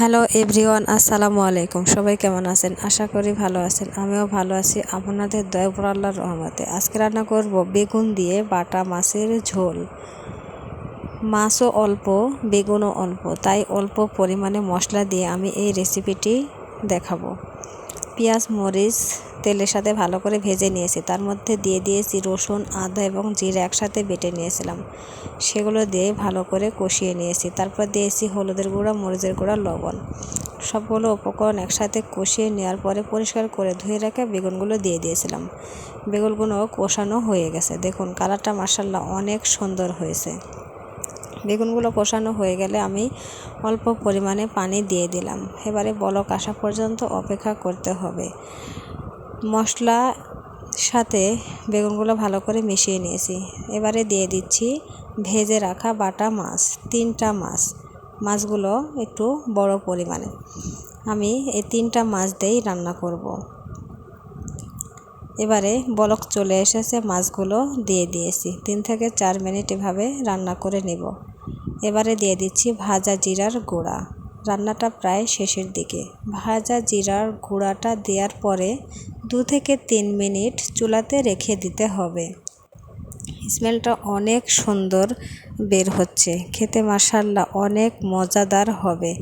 Hello everyone, আসসালামু আলাইকুম। সবাই কেমন আছেন? আশা করি ভালো আছেন। আমিও ভালো আছি। আপনাদের দয়াপুর আল্লাহর রহমতে। আজকে রান্না করব বেগুন দিয়ে বাটা মাছের ঝোল। মাছও অল্প, বেগুনও অল্প। তাই অল্প পরিমাণে মশলা দিয়ে আমি এই রেসিপিটি দেখাবো। পেঁয়াজ, মরিচ, তেলের সাথে ভালো করে ভেজে নিয়েছি। তার মধ্যে দিয়ে দিয়েছি রসুন, আদা এবং জিরা একসাথে বেটে নিয়েছিলাম। সেগুলো দিয়ে ভালো করে কষিয়ে নিয়েছি। তারপর দিয়েছি হলুদের গুঁড়া, মরিচের গুঁড়া, লবণ। সবগুলো উপকরণ একসাথে কষিয়ে নেওয়ার পরে পরিষ্কার করে ধুয়ে রাখা বেগুনগুলো দিয়ে দিয়েছিলাম। বেগুনগুলো কষানো হয়ে গেছে। দেখুন, কালারটা মার্শাল্লাহ অনেক সুন্দর হয়েছে। বেগুনগুলো কষানো হয়ে গেলে আমি অল্প পরিমাণে পানি দিয়ে দিলাম। এবারে বলক আসা পর্যন্ত অপেক্ষা করতে হবে। মশলা সাথে বেগুনগুলো ভালো করে মিশিয়ে নিয়েছি। এবারে দিয়ে দিচ্ছি ভেজে রাখা বাটা মাছ, তিনটা মাছ। মাছগুলো একটু বড় পরিমাণে। আমি এই তিনটা মাছ দিয়েই রান্না করব। এবারে বলক চলে এসেছে, মাছগুলো দিয়ে দিয়েছি। তিন থেকে চার মিনিট এভাবে রান্না করে নেব। এবারে দিয়ে দিচ্ছি ভাজা জিরার গুঁড়া। রান্নাটা প্রায় শেষের দিকে। ভাজা জিরার গুঁড়াটা দেওয়ার পরে দু থেকে তিন মিনিট চুলাতে রেখে দিতে হবে। স্মেলটা অনেক সুন্দর বের হচ্ছে। খেতে মাসাল্লা অনেক মজাদার হবে।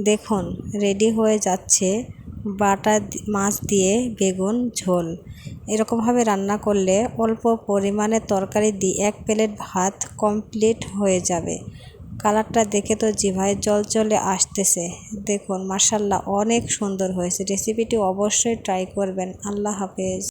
দেখুন, রেডি হয়ে যাচ্ছে বাটা মাছ দিয়ে বেগুন, ঝোল। এরকমভাবে রান্না করলে অল্প পরিমাণে তরকারি দিয়ে এক প্লেট ভাত কমপ্লিট হয়ে যাবে। কালারটা দেখে তো জিভায় জল চলে আসতেছে। দেখুন মার্শাল্লাহ অনেক সুন্দর হয়েছে। রেসিপিটি অবশ্যই ট্রাই করবেন। আল্লাহ হাফেজ।